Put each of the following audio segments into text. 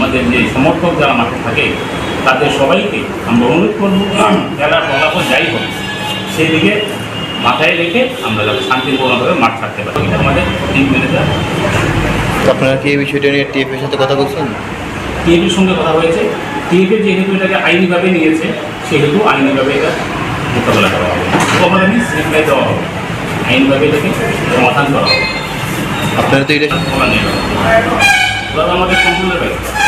আমাদের যে সমর্থক যারা মাঠে থাকে তাদের সবাইকে আমরা অনুরোধ করব খেলার ফলাফল যাই হোক সেদিকে মাথায় রেখে আমরা যাতে শান্তিপূর্ণভাবে মাঠ থাকতে পারি। এটা আমাদের টিম ম্যানেজার আপনারা কি এই বিষয়টা নিয়ে টিএফের সাথে কথা বলছেন? টিএফের সঙ্গে কথা হয়েছে। টিএফের যেহেতু এটাকে আইনিভাবে নিয়েছে সেহেতু আইনিভাবে এটা মোকাবেলা করা হবে। মিস রিপ্লাই দেওয়া হবে। আইনিভাবে এটাকে সমাধান করা হবে। আপনারা তো এটা আমাদের বাইরে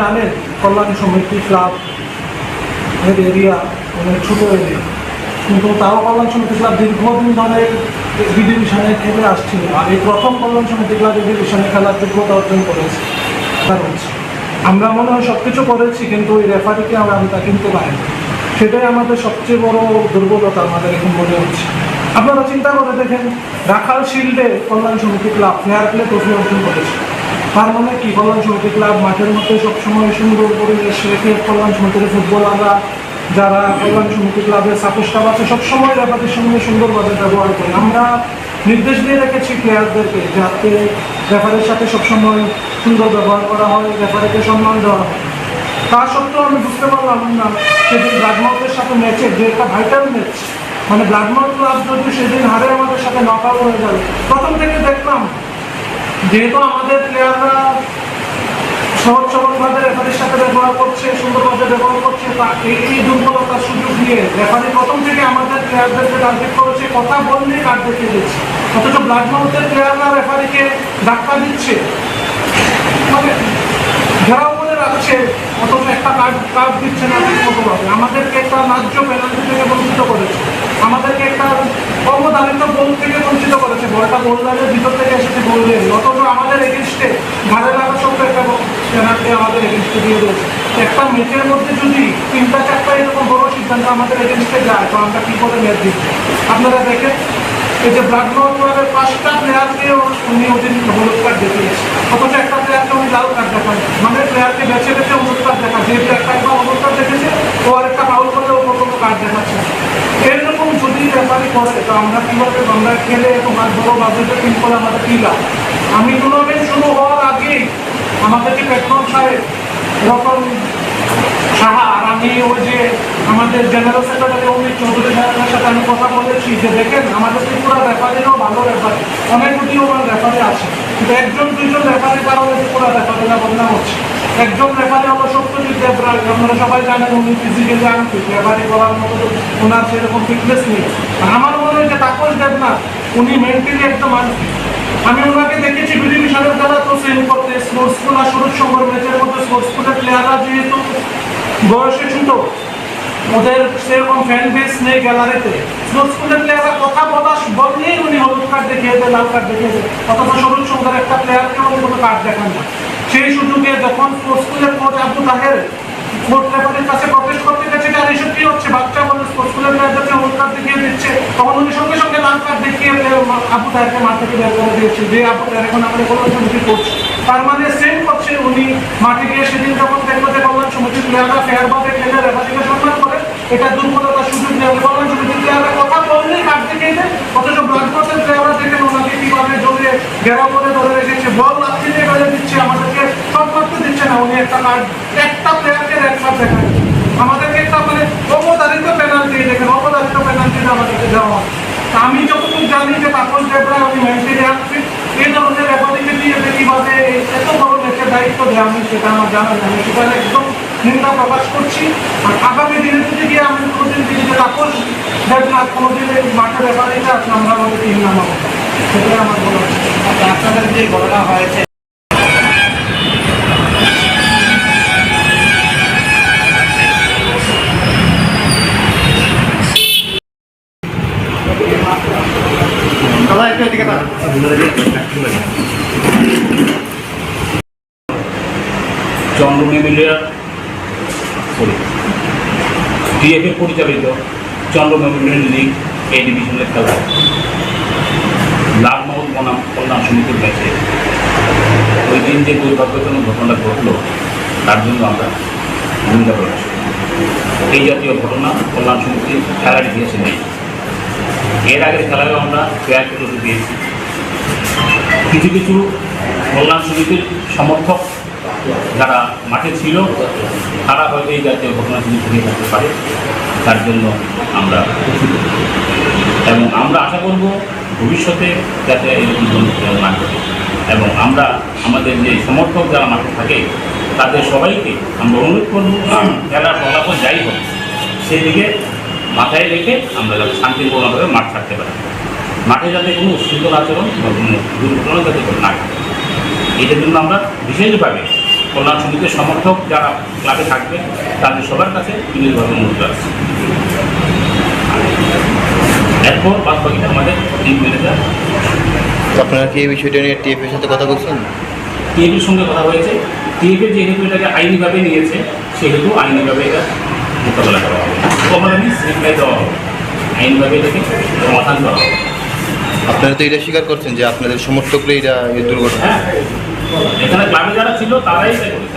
জানেন কল্যাণ সমিতি ক্লাব, এর এরিয়া, অনেক ছোট এরিয়া। কিন্তু তাও কল্যাণ সমিতি ক্লাব দীর্ঘদিন ধরে ডিভিশনে খেলে আসছিল। আর এই প্রথম কল্যাণ সমিতি ক্লাব এই ডিভিশনে খেলার যোগ্যতা অর্জন করেছে। আমরা মনে হয় সব কিছু করেছি, কিন্তু ওই রেফারিকে আমরা আমি তা কিনতে পারিনি। সেটাই আমাদের সবচেয়ে বড় দুর্বলতা আমাদের এখন মনে হচ্ছে। আপনারা চিন্তা করে দেখেন, রাখাল শিল্ডে কল্যাণ সমিতি ক্লাব ফেয়ার প্লে ট্রফি অর্জন করেছে। তার মানে কি? কল্যাণ সমিতি ক্লাব মাঠের মধ্যে সবসময় সুন্দর পরিবেশ রেখে কল্যাণ সমিতির ফুটবলাররা যারা কল্যাণ সমিতি ক্লাবের সাপোর্ট আছে, সবসময় রেফারির সঙ্গে সুন্দরভাবে ব্যবহার করে। আমরা নির্দেশ দিয়ে রেখেছি প্লেয়ারদেরকে যাতে রেফারির সাথে সবসময় সুন্দর ব্যবহার করা হয় রেফারিকে সম্মান দেওয়া হয়। তা সত্ত্বেও আমি বুঝতে পারলাম না, সেদিন ব্লাডমাউথের সাথে ম্যাচের যে একটা ভাইটাল ম্যাচ মানে ব্লাডমাউথ ক্লাব যদি সেদিন হারে আমাদের সাথে নক আউট হয়ে যাবে। প্রথম থেকে দেখলাম, যেহেতু আমাদের প্লেয়াররা সহজ সরলভাবে রেফারির সাথে ব্যবহার করছে সুন্দরভাবে ব্যবহার করছে, তা এই দুর্বলতার সুযোগ নিয়ে রেফারি প্রথম থেকে আমাদের প্লেয়ারদেরকে টার্গেট করেছে, কথা বললেই কার্ড দেখিয়ে দিচ্ছে। অথচ ব্লাড মাউথের প্লেয়াররা রেফারিকে ধাক্কা দিচ্ছে। মানে ঘেরাও করে রাখছে, অথচ একটা কার্ড কার্ড দিচ্ছে না ঠিক মতোভাবে। আমাদেরকে একটা ন্যায্য পেনাল্টি থেকে বঞ্চিত করেছে। আমাদেরকে একটা কর্মধারিত গোল থেকে বঞ্চিত করেছে। বলটা গোল লাইনের ভিতর থেকে এসেছে গোল দিয়ে অথচ আমাদের এগেনস্টে ঘাড়ে লাগা সত্য একটা পেনাল্টি আমাদের এগেনস্টে দিয়ে দিয়েছে। একটা ম্যাচের মধ্যে যদি তিনটা চারটা এরকম বড় সিদ্ধান্ত আমাদের এগেনস্টে যায়, তো আমরা কী করে ম্যাচ দিচ্ছি আপনারা দেখেন এই যে ব্লাড ক্লাবের পাঁচটা প্লেয়ারকে উনি ওদিন হলুদ কার্ড দেখিয়েছে অথচ একটা প্লেয়ারকে উনি লাল কার্ড দেখান। মানে প্লেয়ারকে বেছে বেছে হলুদ কার্ড দেখা যেহেতু একটা একবার হলুদ দেখেছে, ও আরেকটা ফাউল করলে ও প্রথম কার্ড দেখাচ্ছে। এরকম যদি রেফারি করে, তো আমরা কীভাবে আমরা খেলে তোমার বড় বাজেটের টিম করে আমাদের কী লাভ? আমি টুর্নামেন্ট শুরু হওয়ার আগেই আমাদেরকে পেট্রোল সাহেব এরকম সাহা আর আমি ওই যে আমাদের জেনারেল সেক্রেটারি অমিত চৌধুরী সাহেবের সাথে আমি কথা যে দেখেন, আমাদের ত্রিপুরা রেফারিরও ভালো রেফারি। অনেক উদীয়মান রেফারি আছে। কিন্তু একজন, দুইজন রেফারির কারণে ত্রিপুরা রেফারিরা বদনাম হচ্ছে। একজন রেফারি হলো সত্যজিৎ দেবরাজ আপনারা সবাই জানেন উনি ফিজিক্যালি আনফিট। রেফারি করার মতো ওনার সেরকম ফিটনেস নেই। আমার মনে হয় যে তাপস দেবনাথ উনি মেন্টালি একদম আনফিট আমি ওনাকে দেখেছি বিজেপি বিডিভিশনের খেলা তো সেম করতে। স্পোর্টস স্কুল আর সুরজ সংঘর ম্যাচের মধ্যে স্পোর্টস স্কুলের প্লেয়াররা যেহেতু বয়সে ছোট ওদের সেরকম ফ্যান বেস নেই গ্যালারিতে স্কুলের প্লেয়াররা কথা বলা বললেই উনি হলুদ কার্ড দেখিয়ে দেয় লাল কার্ড দেখিয়ে দেয় অথচ সরুজ সংঘের একটা প্লেয়ারকে উনি কোনো কার্ড দেখান না। সেই সুযোগে যখন স্কুলের কোচ আব্দু তাহের কোর্ট কাছে প্রবেশ করতে গেছে এসব কি হচ্ছে? বাচ্চা বলে স্কুলের প্লেয়ারদেরকে হলুদ কার্ড দেখিয়ে দিচ্ছে, তখন উনি সঙ্গে সঙ্গে লাল কার্ড দেখিয়ে আবু তাহেরকে মাঠ থেকে বের করে দিয়েছে। যে আবু তাহের এখন আমাদের কল্যাণ সমিতি করছে তার মানে সেম করছে উনি। মাঠে গিয়ে সেদিন যখন দেখল যে কল্যাণ সমিতির প্লেয়াররা ফেয়ারভাবে খেলে রেফারিকে সম্মান করে, এটা দুর্বলতার সুযোগ নেওয়া কল্যাণ সমিতির প্লেয়াররা কথা বললেই কার্ড দেখিয়ে অথচ বসের প্লেয়াররা দেখেন ওনাকে কীভাবে জড়িয়ে ঘেরাও করে ধরে রেখেছে। বল লাথি দিয়ে বেড়ে দিচ্ছে, আমাদেরকে সব করতে দিচ্ছে না। উনি একটা কার্ড একটা প্লেয়ারকে রেড কার্ড দেখায় আমাদেরকে একটা মানে অবধারিত পেনাল্টি দেখেন, অবধারিত পেনাল্টি আমাদেরকে দেওয়া আমি যতটুকু জানি যে তাপস দেবরা উনি মেন্টেলি আনফিট এই ধরনের রেফারিকে দিয়ে যে কীভাবে এত বড় ম্যাচের আমি সেটা আমার জানা আমি সেটা একদম নিন্দা প্রকাশ করছি আর আগামী দিনে যদি গিয়ে আমি কোনোদিন দিই যে তাপস দেবনাথ কোনোদিন এই মাঠে রেফারিটা আছে আমরা আমাদের টিম নামাবো সেটাই আমার বলা। আচ্ছা, আপনাদের যে ঘটনা হয়েছে সবাই একটু এদিকে। চন্দ্র মেমোরিয়াল সরি ডিএফএ পরিচালিত চন্দ্র মেমোরিয়াল লিগ এই ডিভিশনের খেলা লালমহল বনাম কল্যাণ সমিতির ম্যাচে ওই দিন যে দুর্ভাগ্যজনক ঘটনা ঘটলো, তার জন্য আমরা ভূমিকা প্রকাশ এই জাতীয় ঘটনা কল্যাণ সমিতির খেলার ইতিহাসে নেই। এর আগের খেলায়ও আমরা ট্রফি দিয়েছি কিছু কিছু কল্যাণ সমিতির সমর্থক যারা মাঠে ছিল, তারা হয়তো এই জাতীয় ঘটনা থেকে ঘুরে থাকতে পারে। তার জন্য আমরা এবং আমরা আশা করব ভবিষ্যতে যাতে এরকম না ঘটে। এবং আমরা আমাদের যে সমর্থক যারা মাঠে থাকে, তাদের সবাইকে আমরা অনুরোধ করব খেলার ফলাফল যাই হোক সেই দিকে মাথায় রেখে আমরা যাতে শান্তিপূর্ণভাবে মাঠ ছাড়তে পারি। মাঠে যাতে কোনো উশৃঙ্খল আচরণ বা কোনো দুর্ঘটনা যাতে না এটার জন্য আমরা বিশেষভাবে কল্যাণ সমিতির সমর্থক যারা ক্লাবে থাকবে তাদের সবার কাছে বিশেষভাবে অনুরোধ রাখছি। এরপর বাদ বাকিটা আমাদের টিম ম্যানেজার আপনারা কি এই বিষয়টা নিয়ে টিএফের সাথে কথা বলছেন? টিএফের সঙ্গে কথা হয়েছে। টিএফে যেহেতু এটাকে আইনিভাবে নিয়েছে সেহেতু আইনিভাবে এটা মোকাবেলা করা হবে। মোকাবেলা মিনস রিপ্লাই দেওয়া হবে। আইনিভাবে এটাকে সমাধান করা হবে। আপনারা তো এটা স্বীকার করছেন যে আপনাদের সমর্থকরা এটা দুর্ঘটনা হ্যাঁ। এখানে ক্লাবে যারা ছিল, তারাই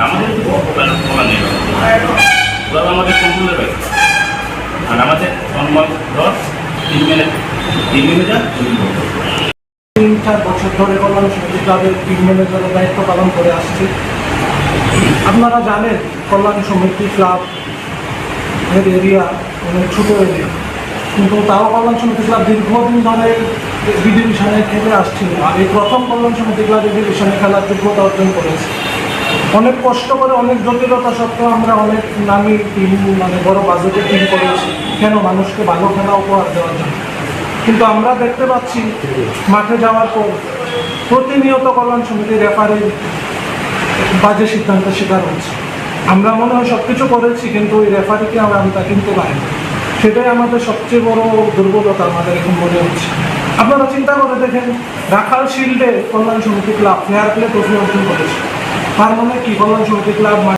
আমাদের ওরা আমাদের কন্ট্রোলের বাইরে আর আমাদের সম্মান ধর, তিন মিনিট, তিন ম্যানেজার তিন চার বছর ধরে কল্যাণ সমিতি ক্লাবের টিম ম্যানেজারের দায়িত্ব পালন করে আসছি। আপনারা জানেন, কল্যাণ সমিতি ক্লাব এর এরিয়া অনেক ছোটো এরিয়া কিন্তু তাও কল্যাণ সমিতি ক্লাব দীর্ঘদিন ধরে বি ডিভিশনে খেলে আসছিল। এই প্রথম কল্যাণ সমিতি ক্লাব ডিভিশনে খেলার যোগ্যতা অর্জন করেছে। অনেক কষ্ট করে, অনেক জটিলতা সত্ত্বেও আমরা অনেক নামি টিম মানে বড় বাজেটের টিম করেছি। কেন? মানুষকে ভালো খেলা উপহার দেওয়ার জন্য। কিন্তু আমরা দেখতে পাচ্ছি, মাঠে যাওয়ার পর প্রতিনিয়ত কল্যাণ সমিতির রেফারি বাজে সিদ্ধান্ত শিকার হচ্ছে। আমরা মনে হয় সব কিছু করেছি, কিন্তু ওই রেফারিকে আমরা আমরা কিনতে পারিনি। সেটাই আমাদের সবচেয়ে বড় দুর্বলতা আমাদের এখন মনে হচ্ছে। আপনারা চিন্তা করে দেখেন, রাখাল শিল্ডে কল্যাণ সমিতি ক্লাব ফেয়ার প্লে ট্রফি অর্জন করেছে। তার মানে কি? কল্যাণ সমিতি ক্লাব